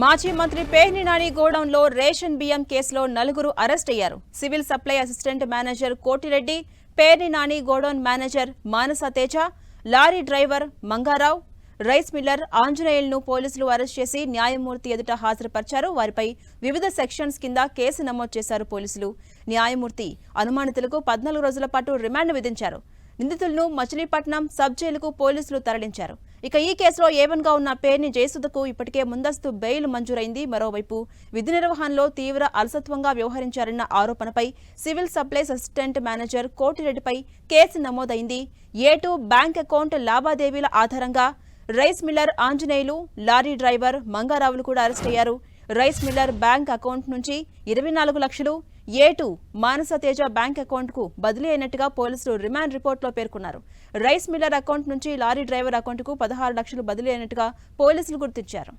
మాజీ మంత్రి పేర్ని నాని గోడౌన్లో రేషన్ బియ్యం కేసులో నలుగురు అరెస్ట్ అయ్యారు. Civil supply assistant manager Kotireddy Perni Nani godown manager Manasa Teja lorry driver Mangarao rice miller ఆంజనేయులను పోలీసులు అరెస్ట్ చేసి న్యాయమూర్తి ఎదుట హాజరుపరిచారు. వారిపై వివిధ సెక్షన్స్ కింద కేసు నమోదు చేశారు పోలీసులు. న్యాయమూర్తి అనుమానితులకు పద్నాలుగు రోజుల పాటు రిమాండ్ విధించారు. నిందితులను మచిలీపట్నం సబ్ జైలుకు పోలీసులు తరలించారు. ఇక ఈ కేసులో ఏవన్గా ఉన్న పేర్ని జయసుధకు ఇప్పటికే ముందస్తు బెయిల్ మంజూరైంది. మరోవైపు విధి నిర్వహణలో తీవ్ర అలసత్వంగా వ్యవహరించారన్న ఆరోపణపై సివిల్ సప్లైస్ అసిస్టెంట్ మేనేజర్ కోటిరెడ్డిపై కేసు నమోదైంది. ఏటు బ్యాంక్ అకౌంట్ లావాదేవీల ఆధారంగా rice miller Anjaneyulu lorry driver మంగారావులు కూడా అరెస్ట్ అయ్యారు. రైస్ మిల్లర్ బ్యాంక్ అకౌంట్ నుంచి ఇరవై నాలుగు లక్షలు ఏటు మానసతేజ బ్యాంక్ అకౌంట్కు బదిలీ అయినట్టుగా పోలీసులు రిమాండ్ రిపోర్ట్లో పేర్కొన్నారు. రైస్ మిల్లర్ అకౌంట్ నుంచి లారీ డ్రైవర్ అకౌంట్కు పదహారు లక్షలు బదిలీ అయినట్టుగా పోలీసులు గుర్తించారు.